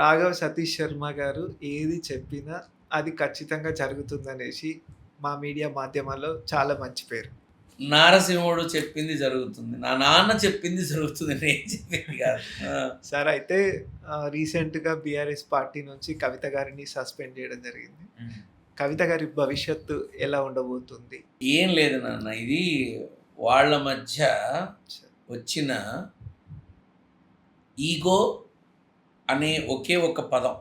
రాఘవ్ సతీష్ శర్మ గారు ఏది చెప్పినా అది ఖచ్చితంగా జరుగుతుందనేసి మా మీడియా మాధ్యమాల్లో చాలా మంచి పేరు. నారసింహుడు చెప్పింది జరుగుతుంది. నా నాన్న చెప్పింది జరుగుతుంది నేను చెప్పింది కాదు. సార్ అయితే రీసెంట్గా బీఆర్ఎస్ పార్టీ నుంచి కవిత గారిని సస్పెండ్ చేయడం జరిగింది. కవిత గారి భవిష్యత్తు ఎలా ఉండబోతుంది? ఏం లేదు నాన్న ఇది వాళ్ళ మధ్య వచ్చిన ఈగో అనే ఒకే ఒక పదం.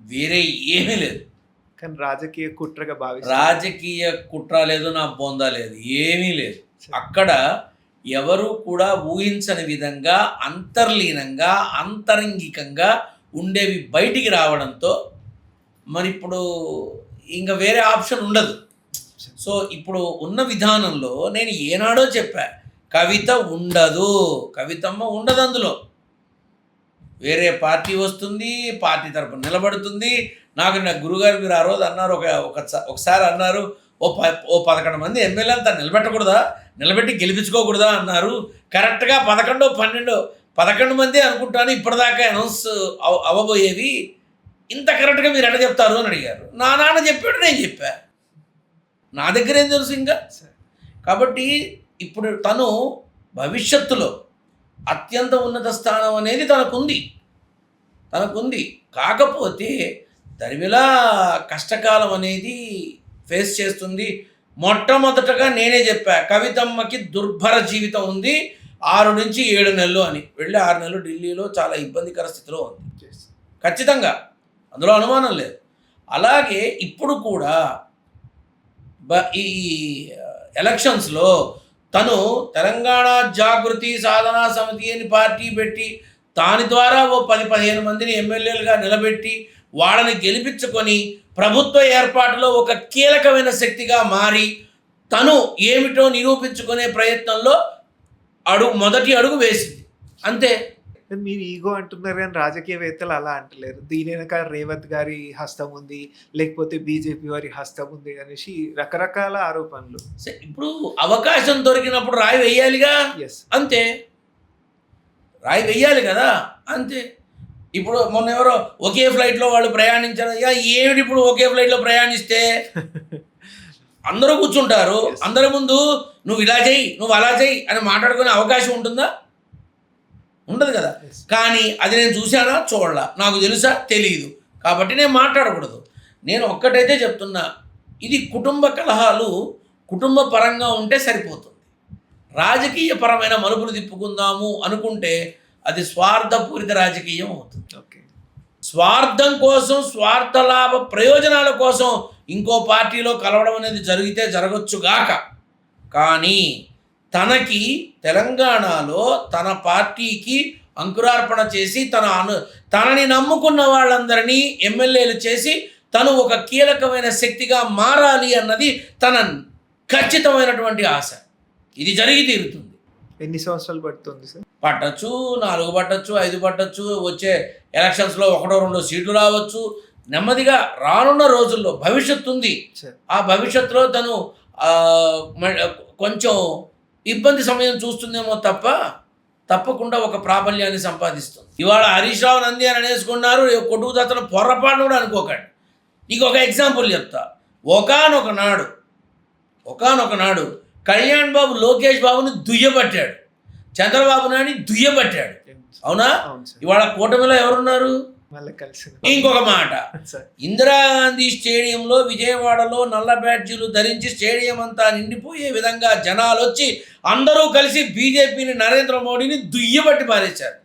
వేరే ఏమీ లేదు. కానీ రాజకీయ కుట్రగా భావిస్తారు. రాజకీయ కుట్ర లేదు నా బొందా లేదు ఏమీ లేదు. అక్కడ ఎవరు కూడా ఊహించని విధంగా అంతర్లీనంగా అంతరంగికంగా ఉండేవి బయటికి రావడంతో మరి ఇప్పుడు ఇంకా వేరే ఆప్షన్ ఉండదు. సో ఇప్పుడు ఉన్న విధానంలో నేను ఏనాడో చెప్పా కవిత ఉండదు. కవితమ్మ ఉండదు అందులో. వేరే పార్టీ వస్తుంది పార్టీ తరపున నిలబడుతుంది. నాకు నా గురుగారు మీరు ఆ రోజు అన్నారు ఒక ఒక ఒకసారి అన్నారు ఓ ప ఓ పదకొండు మంది ఎమ్మెల్యేలు తను నిలబెట్టకూడదా? నిలబెట్టి గెలిపించుకోకూడదా? అన్నారు. కరెక్ట్గా పదకొండు పన్నెండు పదకొండు మంది అనుకుంటాను ఇప్పటిదాకా అనౌన్స్ అవ- అవ్వబోయేవి ఇంత కరెక్ట్గా మీరు ఎట్లా చెప్తారు అని అడిగారు. నా నాన్న చెప్పాడు నేను చెప్పా. నా దగ్గర ఏం తెలుసు ఇంకా? కాబట్టి ఇప్పుడు తను భవిష్యత్తులో అత్యంత ఉన్నత స్థానం అనేది తనకుంది. తనకుంది. కాకపోతే దరిమిలా కష్టకాలం అనేది ఫేస్ చేస్తుంది. మొట్టమొదటగా నేనే చెప్పా కవితమ్మకి దుర్భర జీవితం ఉంది. ఆరు నుంచి ఏడు నెలలు అని. వెళ్ళి ఆరు నెలలు ఢిల్లీలో చాలా ఇబ్బందికర స్థితిలో ఉంది. ఖచ్చితంగా. అందులో అనుమానం లేదు. అలాగే ఇప్పుడు కూడా బ ఈ ఎలక్షన్స్లో తను తెలంగాణ జాగృతి సాధనా సమితి అని పార్టీ పెట్టి దాని ద్వారా ఓ పది పదిహేను మందిని ఎమ్మెల్యేలుగా నిలబెట్టి వాళ్ళని గెలిపించుకొని ప్రభుత్వ ఏర్పాటులో ఒక కీలకమైన శక్తిగా మారి తను ఏమిటో నిరూపించుకునే ప్రయత్నంలో అడుగు మొదటి అడుగు వేసింది. అంతే. మీరు ఈగో అంటున్నారు కానీ రాజకీయవేత్తలు అలా అంటలేరు. దీని వెనక రేవంత్ గారి హస్తం ఉంది లేకపోతే బీజేపీ వారి హస్తం ఉంది అనేసి రకరకాల ఆరోపణలు. సరే, ఇప్పుడు అవకాశం దొరికినప్పుడు రాయి వేయాలిగా ఎస్ అంతే. రాయి వెయ్యాలి కదా? అంతే. ఇప్పుడు మొన్న ఎవరో ఒకే ఫ్లైట్లో వాళ్ళు ప్రయాణించారు. ఏమిటి ఇప్పుడు ఒకే ఫ్లైట్లో ప్రయాణిస్తే? అందరూ కూర్చుంటారు. అందరి ముందు నువ్వు ఇలా చెయ్యి నువ్వు అలా చెయ్యి అని మాట్లాడుకునే అవకాశం ఉంటుందా? ఉండదు కదా. కానీ అది నేను చూశానా? చూడలా. నాకు తెలుసా? తెలియదు కాబట్టి నేను మాట్లాడకూడదు. నేను ఒక్కటైతే చెప్తున్నా ఇది కుటుంబ కలహాలు కుటుంబ పరంగా ఉంటే సరిపోతుంది. రాజకీయ పరమైన మలుపులు తిప్పుకుందాము అనుకుంటే అది స్వార్థపూరిత రాజకీయం అవుతుంది. ఓకే. స్వార్థం కోసం స్వార్థ లాభ ప్రయోజనాల కోసం ఇంకో పార్టీలో కలవడం అనేది జరిగితే జరగచ్చుగాక కానీ తనకి తెలంగాణలో తన పార్టీకి అంకురార్పణ చేసి తన అను తనని నమ్ముకున్న వాళ్ళందరినీ ఎమ్మెల్యేలు చేసి తను ఒక కీలకమైన శక్తిగా మారాలి అన్నది తన ఖచ్చితమైనటువంటి ఆశ. ఇది జరిగి తీరుతుంది. ఎన్ని సంవత్సరాలు పడుతుంది సార్? పట్టచ్చు నాలుగు పట్టచ్చు ఐదు పట్టచ్చు వచ్చే ఎలక్షన్స్లో ఒకటో రెండో సీట్లు రావచ్చు. నెమ్మదిగా రానున్న రోజుల్లో భవిష్యత్తు ఉంది. సార్. ఆ భవిష్యత్తులో తను కొంచెం ఇబ్బంది సమయం చూస్తుందేమో తప్ప తప్పకుండా ఒక ప్రాబల్యాన్ని సంపాదిస్తుంది. ఇవాళ హరీష్ రావు నంది అని అనేసుకున్నారు కొట్టుకు తతను పొరపాటు కూడా అనుకోకండి. నీకు ఒక ఎగ్జాంపుల్ చెప్తా. ఒకానొక నాడు ఒకానొక నాడు కళ్యాణ్ బాబు లోకేష్ బాబుని దుయ్యబట్టాడు. చంద్రబాబు నాయుడిని దుయ్యబట్టాడు. అవునా? ఇవాళ కూటమిలో ఎవరున్నారు? ఇంకొక మాట. ఇందిరాగాంధీ స్టేడియంలో విజయవాడలో నల్ల బ్యాడ్జీలు ధరించి స్టేడియం అంతా నిండిపోయే విధంగా జనాలు వచ్చి అందరూ కలిసి బీజేపీని నరేంద్ర మోడీని దుయ్యబట్టి పారేశారు.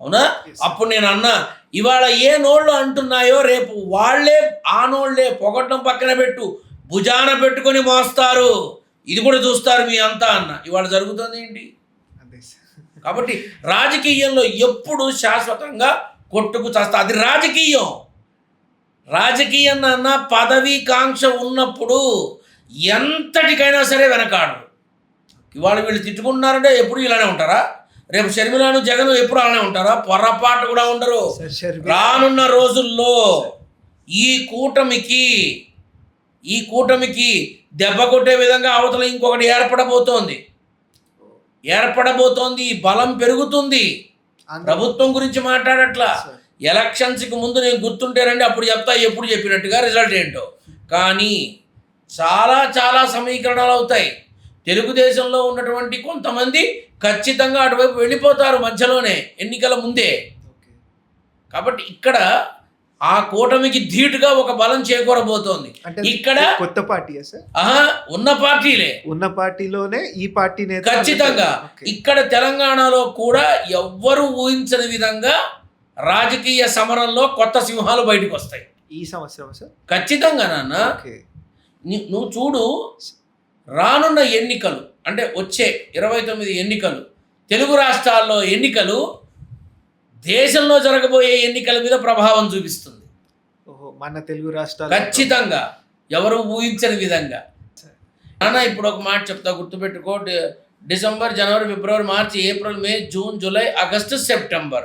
అవునా. అప్పుడు నేను అన్నా ఇవాళ ఏ నోళ్ళు అంటున్నాయో రేపు వాళ్ళే ఆ నోళ్ళే పొగట్టం పక్కన పెట్టు భుజాన పెట్టుకొని మోస్తారు. ఇది కూడా చూస్తారు మీ అంతా అన్న. ఇవాళ జరుగుతుంది ఏంటి? కాబట్టి రాజకీయంలో ఎప్పుడు శాశ్వతంగా కొట్టుకు చస్తా. అది రాజకీయం. రాజకీయం అన్న పదవి కాంక్ష ఉన్నప్పుడు ఎంతటికైనా సరే వెనకాడు ఇవాళ వీళ్ళు తిట్టుకుంటున్నారంటే ఎప్పుడు ఇలానే ఉంటారా? రేపు షర్మిలాను జగన్ ఎప్పుడు అలానే ఉంటారా? పొరపాటు కూడా ఉండరు. రానున్న రోజుల్లో ఈ కూటమికి ఈ కూటమికి దెబ్బ కొట్టే విధంగా అవతల ఇంకొకటి ఏర్పడబోతోంది. ఏర్పడబోతోంది బలం పెరుగుతుంది. ప్రభుత్వం గురించి మాట్లాడట్లా. ఎలక్షన్స్కి ముందు నేను గుర్తుంటారండి అప్పుడు చెప్తా ఎప్పుడు చెప్పినట్టుగా రిజల్ట్ ఏంటో. కానీ చాలా చాలా సమీకరణాలు అవుతాయి. తెలుగుదేశంలో ఉన్నటువంటి కొంతమంది ఖచ్చితంగా అటువైపు వెళ్ళిపోతారు మధ్యలోనే ఎన్నికల ముందే. కాబట్టి ఇక్కడ ఆ కూటమికి ధీటుగా ఒక బలం చేకూరబోతోంది. ఇక్కడ కొత్త ఆహా ఉన్న పార్టీలే. ఉన్న పార్టీలోనే ఈ పార్టీ ఖచ్చితంగా. ఇక్కడ తెలంగాణలో కూడా ఎవ్వరు ఊహించని విధంగా రాజకీయ సమరంలో కొత్త సింహాలు బయటకు వస్తాయి ఈ సంవత్సరం సార్? ఖచ్చితంగా నాన్న. నువ్వు చూడు రానున్న ఎన్నికలు అంటే వచ్చే ఇరవై తొమ్మిది ఎన్నికలు తెలుగు రాష్ట్రాల్లో ఎన్నికలు దేశంలో జరగబోయే ఎన్నికల మీద ప్రభావం చూపిస్తుంది. మన తెలుగు రాష్ట్రాలు ఖచ్చితంగా. ఎవరు ఊహించని విధంగా. నాన్న ఇప్పుడు ఒక మాట చెప్తా గుర్తుపెట్టుకో. డిసెంబర్ జనవరి ఫిబ్రవరి మార్చి April May June July August September.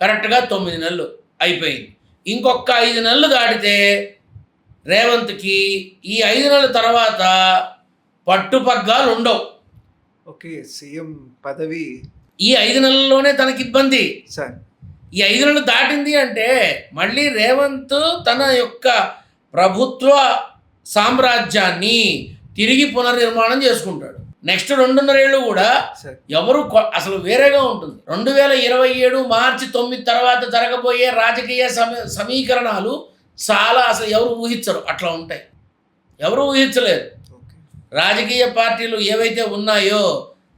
కరెక్ట్గా తొమ్మిది నెలలు అయిపోయింది. ఇంకొక ఐదు నెలలు దాటితే రేవంత్కి ఈ ఐదు నెలల తర్వాత పట్టుపగ్గాలు ఉండవు. ఓకే సీఎం పదవి ఈ ఐదు నెలల్లోనే తనకి ఇబ్బంది. సార్ ఈ ఐదు నెలలు దాటింది అంటే మళ్ళీ రేవంత్ తన యొక్క ప్రభుత్వ సామ్రాజ్యాన్ని తిరిగి పునర్నిర్మాణం చేసుకుంటాడు. నెక్స్ట్ రెండున్నర ఏళ్ళు కూడా ఎవరు అసలు వేరేగా ఉంటుంది. రెండు వేల ఇరవై ఏడు మార్చి తొమ్మిది తర్వాత జరగబోయే రాజకీయ సమీ సమీకరణాలు చాలా అసలు ఎవరు ఊహించరు. అట్లా ఉంటాయి. ఎవరు ఊహించలేరు. రాజకీయ పార్టీలు ఏవైతే ఉన్నాయో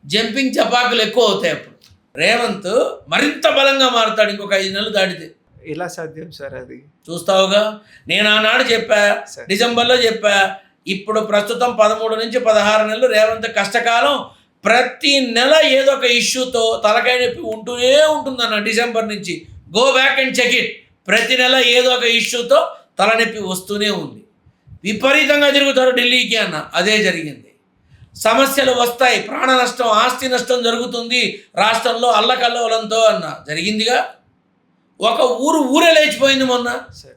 జంపింగ్ చపాకులు ఎక్కువ అవుతాయి అప్పుడు. రేవంత్ మరింత బలంగా మారుతాడు ఇంకొక ఐదు నెలలు దాటితే. ఎలా సాధ్యం సార్ అది? చూస్తావుగా? నేను ఆనాడు చెప్పా డిసెంబర్లో చెప్పా ఇప్పుడు ప్రస్తుతం పదమూడు నుంచి పదహారు నెలలు రేవంత్ కష్టకాలం. ప్రతి నెల ఏదో ఒక ఇష్యూతో తలకాయ నొప్పి ఉంటూనే ఉంటుందన్న డిసెంబర్ నుంచి. Go back and check it ప్రతి నెల ఏదో ఒక ఇష్యూతో తలనొప్పి వస్తూనే ఉంది. విపరీతంగా తిరుగుతారు ఢిల్లీకి అన్న. అదే జరిగింది. సమస్యలు వస్తాయి ప్రాణ నష్టం ఆస్తి నష్టం జరుగుతుంది రాష్ట్రంలో అల్లకల్లోలంతో అన్న. జరిగిందిగా? ఒక ఊరు ఊరే లేచిపోయింది మొన్న. Sir.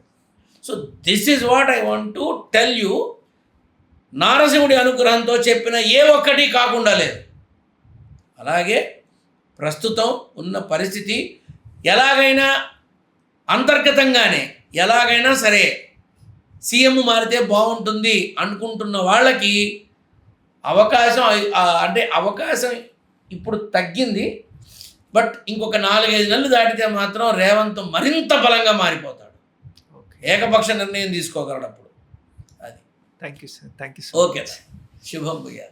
So this is what I want to tell you నారసింహుడి అనుగ్రహంతో చెప్పిన ఏ ఒక్కటి కాకుండా లేదు. అలాగే ప్రస్తుతం ఉన్న పరిస్థితి ఎలాగైనా అంతర్గతంగానే ఎలాగైనా సరే సీఎం మారితే బాగుంటుంది అనుకుంటున్న వాళ్ళకి అవకాశం అంటే అవకాశం ఇప్పుడు తగ్గింది. బట్ ఇంకొక నాలుగైదు నెలలు దాటితే మాత్రం రేవంత్ మరింత బలంగా మారిపోతాడు. ఓకే. ఏకపక్ష నిర్ణయం తీసుకోగలడు అప్పుడు. అది. Thank you sir. Thank you okay శుభం భయ్యా